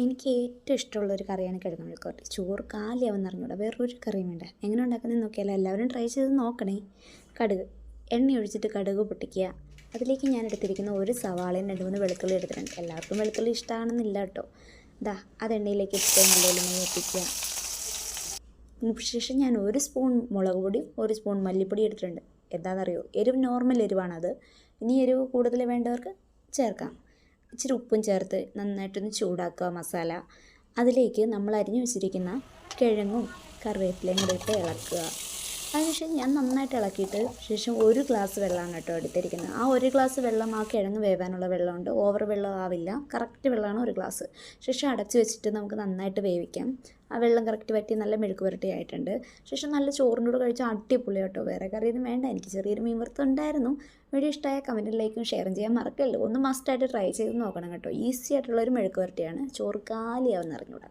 എനിക്ക് ഏറ്റവും ഇഷ്ടമുള്ളൊരു കറിയാണ് കിഴങ്ങ് മെഴുക്കുവരട്ടി ചോറ് കാലിയാവെന്ന് അറിഞ്ഞൂടാ. വേറൊരു കറിയും വേണ്ട. എങ്ങനെ ഉണ്ടാക്കുന്നത് നോക്കിയാലോ. എല്ലാവരും ട്രൈ ചെയ്ത് നോക്കണേ. കടുക്. എണ്ണ ഒഴിച്ചിട്ട് കടുക് പൊട്ടിക്കുക. അതിലേക്ക് ഞാൻ എടുത്തിരിക്കുന്ന ഒരു സവാളയും രണ്ട് മൂന്ന് വെളുത്തുള്ളി എടുത്തിട്ടുണ്ട്. എല്ലാവർക്കും വെളുത്തുള്ളി ഇഷ്ടമാണെന്നില്ല കേട്ടോ. ദാ അത് എണ്ണയിലേക്ക് ഇഷ്ടം നല്ലപോലെ മൂപ്പിക്കുക. ശേഷം ഞാൻ ഒരു സ്പൂൺ മുളക് പൊടിയും ഒരു സ്പൂൺ മല്ലിപ്പൊടി എടുത്തിട്ടുണ്ട്. എന്താണെന്നറിയോ? എരിവ് നോർമൽ എരിവാണത്. ഇനി എരിവ് കൂടുതൽ വേണ്ടവർക്ക് ചേർക്കാം. ഇച്ചിരി ഉപ്പും ചേർത്ത് നന്നായിട്ടൊന്ന് ചൂടാക്കുക മസാല. അതിലേക്ക് നമ്മൾ അരിഞ്ഞു വെച്ചിരിക്കുന്ന കിഴങ്ങും കറിവേപ്പിലയും കൂടെ ഇട്ട് ഇളക്കുക. അതിനുശേഷം ഞാൻ നന്നായിട്ട് ഇളക്കിയിട്ട് ശേഷം ഒരു ഗ്ലാസ് വെള്ളമാണ് കേട്ടോ എടുത്തിരിക്കുന്നത്. ആ ഒരു ഗ്ലാസ് വെള്ളം ആ കിഴങ്ങ് വേവാനുള്ള വെള്ളമുണ്ട്. ഓവർ വെള്ളം ആവില്ല. കറക്റ്റ് വെള്ളമാണ് ഒരു ഗ്ലാസ് ശേഷം അടച്ചു വെച്ചിട്ട് നമുക്ക് നന്നായിട്ട് വേവിക്കാം. ആ വെള്ളം കറക്റ്റ് വറ്റി നല്ല മെഴുക്ക് പുരട്ടി ആയിട്ടുണ്ട്. ശേഷം നല്ല ചോറിനോട് കഴിച്ച അടിപൊളി കേട്ടോ. വേറെ കറിയൊന്നും വേണ്ട. എനിക്ക് ചെറിയൊരു മീൻ വറുത്തം ഉണ്ടായിരുന്നു. വീഡിയോ ഇഷ്ടമായ കമന്റിലേക്കും ഷെയർ ചെയ്യാൻ മറക്കല്ലോ? ഒന്ന് മസ്റ്റായിട്ട് ട്രൈ ചെയ്ത് നോക്കണം കേട്ടോ. ഈസി ആയിട്ടുള്ളൊരു മെഴുക്ക് പുരട്ടിയാണ്. ചോറ് കാലിയാവുന്ന അറിഞ്ഞൂടാ